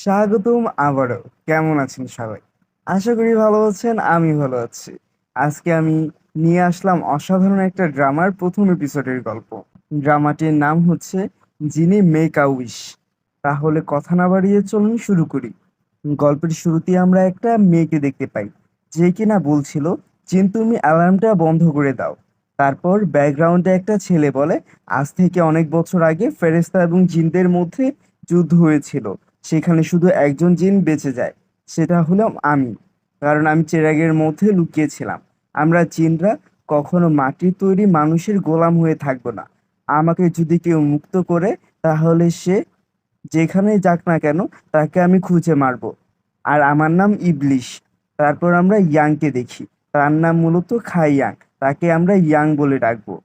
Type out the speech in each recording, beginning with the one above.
স্বাগতম আবারও। কেমন আছেন সবাই? আশা করি ভালো আছেন, আমি ভালো আছি। আজকে আমি নিয়ে আসলাম অসাধারণ একটা ড্রামার প্রথম এপিসোডের গল্প। ড্রামাটির নাম হচ্ছে যিনি মেক আ উইশ। তাহলে কথা না বাড়িয়ে চলুন শুরু করি। গল্পের শুরুতে আমরা একটা মেয়েকে দেখতে পাই। যে কিনা বলছিল চিন তুমি অ্যালার্মটা বন্ধ করে দাও। তারপর ব্যাকগ্রাউন্ডে একটা ছেলে বলে, আজ থেকে অনেক বছর আগে ফেরেশতা এবং জিনদের মধ্যে যুদ্ধ হয়েছিল। সেখানে শুধু একজন জিন বেঁচে যায়, সেটা হলাম আমি। কারণ আমি চেরাগের মধ্যে লুকিয়েছিলাম। আমরা জিনরা কখনো মাটির তৈরি মানুষের গোলাম হয়ে থাকব না। আমাকে যদি কেউ মুক্ত করে, তাহলে সে যেখানে যাক না কেন, তাকে আমি খুঁজে মারবো। আর আমার নাম ইবলিশ। তারপর আমরা ইয়াংকে দেখি। তার নাম মূলত খাইয়াং তাকে আমরা ইয়াং বলে ডাকবো।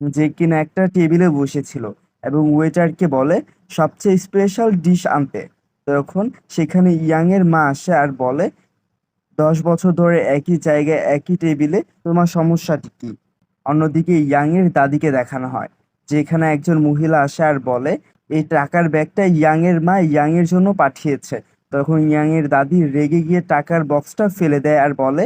যে কিনা একটা টেবিলে বসেছিল এবং ওয়েটারকে বলে, সবচেয়ে স্পেশাল ডিশ আনতে। তখন সেখানে ইয়াং এর মা আসে আর বলে, দশ বছর ধরে একই জায়গায়, একই টেবিলে তোমার সমস্যাটি কি? অন্যদিকে ইয়াং এর দাদিকে দেখানো হয়, যেখানে একজন মহিলা আসে আর বলে, এই টাকার ব্যাগটা ইয়াং এর মা ইয়াং এর জন্য পাঠিয়েছে। তখন ইয়াং এর দাদি রেগে গিয়ে টাকার বক্সটা ফেলে দেয় আর বলে,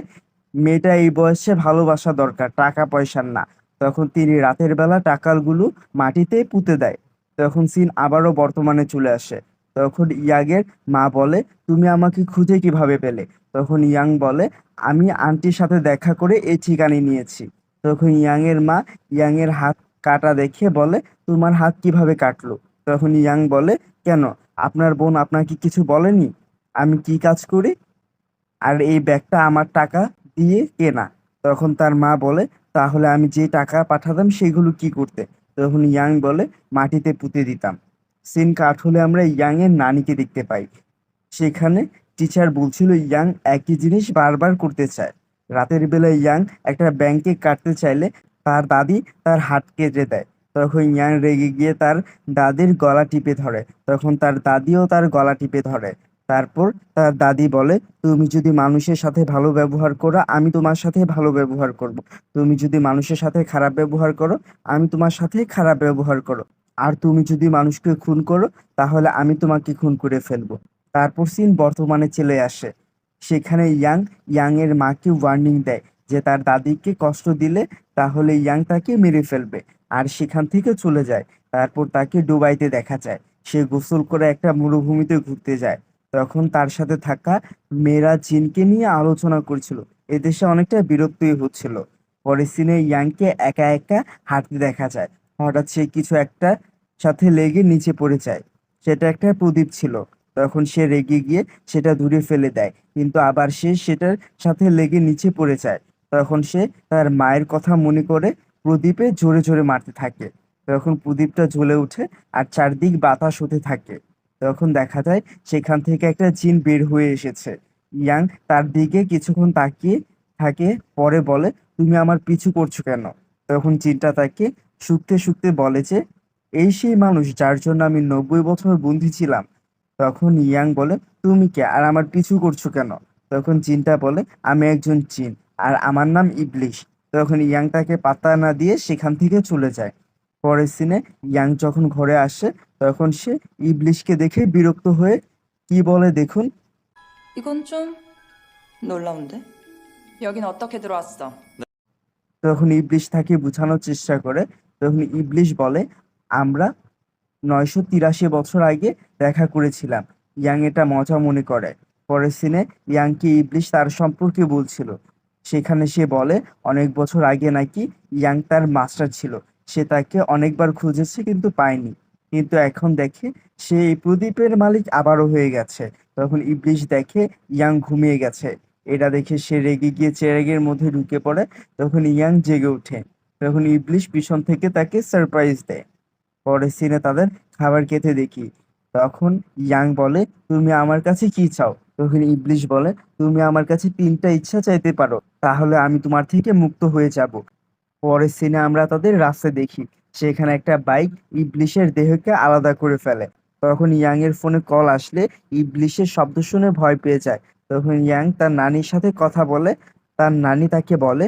মেয়েটা এই বয়সে ভালোবাসা দরকার, টাকা পয়সার না। তখন তিনি রাতের বেলা টাকাগুলো মাটিতে পুঁতে দেয়। তখন সিন আবারও বর্তমানে চলে আসে। তখন ইয়াংয়ের মা বলে, তুমি আমাকে খুঁজে কীভাবে পেলে? তখন ইয়াং বলে, আমি আন্টির সাথে দেখা করে এই ঠিকানি নিয়েছি। তখন ইয়াংয়ের মা ইয়াংয়ের হাত কাটা দেখে বলে, তোমার হাত কীভাবে কাটলো? তখন ইয়াং বলে, কেন? আপনার বোন আপনাকে কিছু বলেনি? আমি কি কাজ করি? আর এই ব্যাগটা আমার টাকা দিয়ে কেনা। তখন তার মা বলে, তাহলে আমি যে টাকা পাঠাতাম সেগুলো কি করতে? তখন ইয়াং বলে, মাটিতে পুঁতে দিতাম। সিন কাট হলে আমরা ইয়াং এর নানিকে দেখতে পাই। সেখানে টিচার বলছিল, ইয়াং একই জিনিস বারবার করতে চায়। রাতের বেলায় ইয়াং একটা ব্যাংকে কাটতে চাইলে তার দাদি তার হাত কেটে দেয়। তখন ইয়াং রেগে গিয়ে তার দাদির গলা টিপে ধরে। তখন তার দাদিও তার গলা টিপে ধরে। তারপর তার দাদি বলে, তুমি যদি মানুষের সাথে ভালো ব্যবহার করো, আমি তোমার সাথে ভালো ব্যবহার করব। তুমি যদি মানুষের সাথে খারাপ ব্যবহার করো, আমি তোমার সাথে খারাপ ব্যবহার করো আর তুমি যদি মানুষকে খুন করো, তাহলে আমি তোমাকে খুন করে ফেলব। তারপর সিন বর্তমানে চলে আসে। সেখানে ইয়াং ইয়াং এর মাকে ওয়ার্নিং দেয় যে তার দাদিকে কষ্ট দিলে তাহলে ইয়াং তাকে মেরে ফেলবে আর সেখান থেকে চলে যায়। তারপর তাকে ডুবাইতে দেখা যায়। সে গোসল করে একটা মরুভূমিতে ঘুরতে যায়। তখন তার সাথে থাকা মেয়েরা জিনকে নিয়ে আলোচনা করছিল। এদেশে অনেকটা বিরক্তই হচ্ছিল। পরে সিনে ইয়াংকে একা একা হাঁটতে দেখা যায়। হঠাৎ সে কিছু একটা সাথে লেগে নিচে পড়ে যায়। সেটা একটা প্রদীপ ছিল। তখন সে রেগে গিয়ে সেটা দূরে ফেলে দেয়। কিন্তু আবার সে সেটার সাথে লেগে নিচে পড়ে যায়। তখন সে তার মায়ের কথা মনে করে প্রদীপে জোরে জোরে মারতে থাকে। তখন প্রদীপটা জ্বলে ওঠে আর চারদিক বাতাস হতে থাকে। তখন দেখা যায় সেখান থেকে একটা জিন বের হয়ে এসেছে। ইয়াং তার দিকে কিছুক্ষণ তাকিয়ে থাকে, পরে বলে, তুমি আমার পিছু করছ কেন? তখন জিনটা তাকে শুকতে শুকতে বলে যে এই সেই মানুষ যার জন্য আমি নব্বই বছর বন্দি ছিলাম তখন ইয়াং বলে তুমি কে আর আমার পিছু করছো কেন তখন জিনটা বলে আমি একজন জিন আর আমার নাম ইবলিশ তখন ইয়াং তাকে পাত্তা না দিয়ে সেখান থেকে চলে যায় পরের সিনে ইয়াং যখন ঘরে আসে তখন সে ইবলিশকে দেখে বিরক্ত হয়ে কি বলে দেখুন 이건 좀 놀라운데? 여긴 어떻게 들어왔어? তখন ইবলিশ তাকে বোঝানোর চেষ্টা করে তখন ইবলিশ বলে আমরা নয়শো তিরাশি বছর আগে দেখা করেছিলাম। ইয়াং এটা মজা মনে করে। পরের সিনে ইয়াংকে ইবলিশ তার সম্পর্কে বলছিল। সেখানে সে বলে, অনেক বছর আগে নাকি ইয়াং তার মাস্টার ছিল। সে তাকে অনেকবার খুঁজেছে কিন্তু পায়নি। কিন্তু এখন দেখে সে প্রদীপের মালিক আবারও হয়ে গেছে। তখন ইবলিশ দেখে ইয়াং ঘুমিয়ে গেছে। এটা দেখে সে রেগে গিয়ে চেরাগের মধ্যে ঢুকে পড়ে। তখন ইয়াং জেগে ওঠে। তখন ইবলিশ পিছন থেকে তাকে সারপ্রাইজ দেয়। পরের সিনে তাদের খাবার খেতে দেখি। তখন ইয়াং বলে, তুমি আমার কাছে কি চাও? তখন ইবলিশ বলে, তুমি আমার কাছে তিনটা ইচ্ছা চাইতে পারো, তাহলে আমি তোমার থেকে মুক্ত হয়ে যাব। পরের সিনে আমরা তাদের রাস্তায় দেখি, সেখানে একটা বাইক ইবলিশের দেহকে আলাদা করে ফেলে। তখন ইয়াং এর ফোনে কল আসলে ইবলিশের শব্দ শুনে ভয় পেয়ে যায়। তখন ইয়াং তার নানির সাথে কথা বলে, তার নানি তাকে বলে,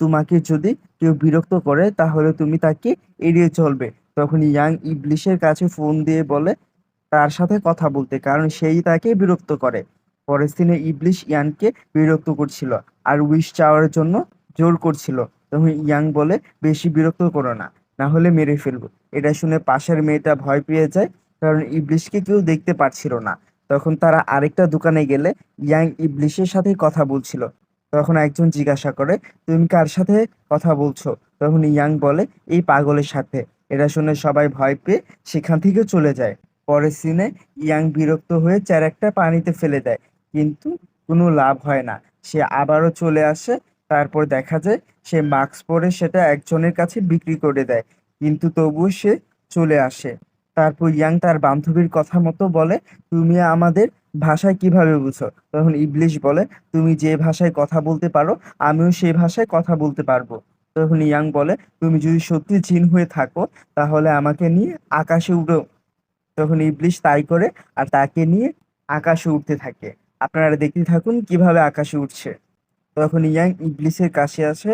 তোমাকে যদি কেউ বিরক্ত করে, তাহলে তুমি তাকে এড়িয়ে চলবে। তখন ইয়াং ইবলিশের কাছে ফোন দিয়ে বলে তার সাথে কথা বলতে, কারণ সেই তাকে বিরক্ত করে। পরের দিনে ইবলিশ ইয়াংকে বিরক্ত করছিল আর উইশ চাওয়ার জন্য জোর করছিল। তখন ইয়াং বলে, বেশি বিরক্ত করো না না হলে মেরে ফেলব। এটা শুনে পাশের মেয়েটা ভয় পেয়ে যায়, কারণ ইবলিশকে কেউ দেখতে পারছিল না। তখন তারা আরেকটা দোকানে গেলে ইয়াং ইবলিশের সাথে কথা বলছিল। তখন একজন জিজ্ঞাসা করে, তুমি কার সাথে কথা বলছো? তখন ইয়াং বলে, এই পাগলের সাথে। এটা শুনে সবাই ভয় পেয়ে সেখান থেকে চলে যায়। পরের সিনে ইয়াং বিরক্ত হয়ে চ্যারেকটা পানিতে ফেলে দেয়। কিন্তু কোনো লাভ হয় না। সে আবারও চলে আসে। তারপর দেখা যায় সে মাস্ক পরে সেটা একজনের কাছে বিক্রি করে দেয়। কিন্তু তবুও সে চলে আসে। তারপর ইয়াং তার বান্ধবীর কথা মতো বলে, তুমি আমাদের ভাষায় কীভাবে বুঝো? তখন ইবলিশ বলে, তুমি যে ভাষায় কথা বলতে পারো, আমিও সেই ভাষায় কথা বলতে পারব। তখন ইয়াং বলে, তুমি যদি সত্যি জিন হয়ে থাকো, তাহলে আমাকে নিয়ে আকাশে উড়ো। তখন ইবলিশ তাই করে আর তাকে নিয়ে আকাশে উঠতে থাকে। আপনারা দেখতে থাকুন কীভাবে আকাশে উঠছে তখন ইয়াং ইবলিশের কাছে আসে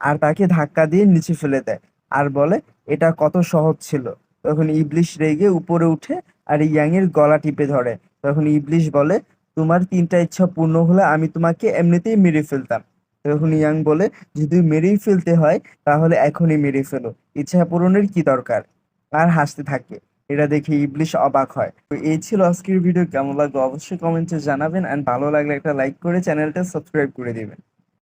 আর তাকে ধাক্কা দিয়ে নিচে ফেলে দেয় আর বলে, এটা কত সহজ ছিল। তখন ইবলিশ রেগে উপরে উঠে আর ইয়াং এর গলা টিপে ধরে। তখন ইবলিশ বলে, তোমার তিনটা ইচ্ছা পূর্ণ হলে আমি তোমাকে এমনিতেই মেরে ফেলতাম। তখন ইয়াং বলে, যদি মেরেই ফেলতে হয়, তাহলে এখনই মেরে ফেলো। ইচ্ছা পূরণের কি দরকার? আর হাসতে থাকে। এটা দেখে ইবলিশ অবাক হয়। তো এই ছিল আজকের ভিডিও। কেমন লাগল অবশ্যই কমেন্টে জানাবেন। এন্ড ভালো লাগলে একটা লাইক করে চ্যানেলটা সাবস্ক্রাইব করে দিবেন।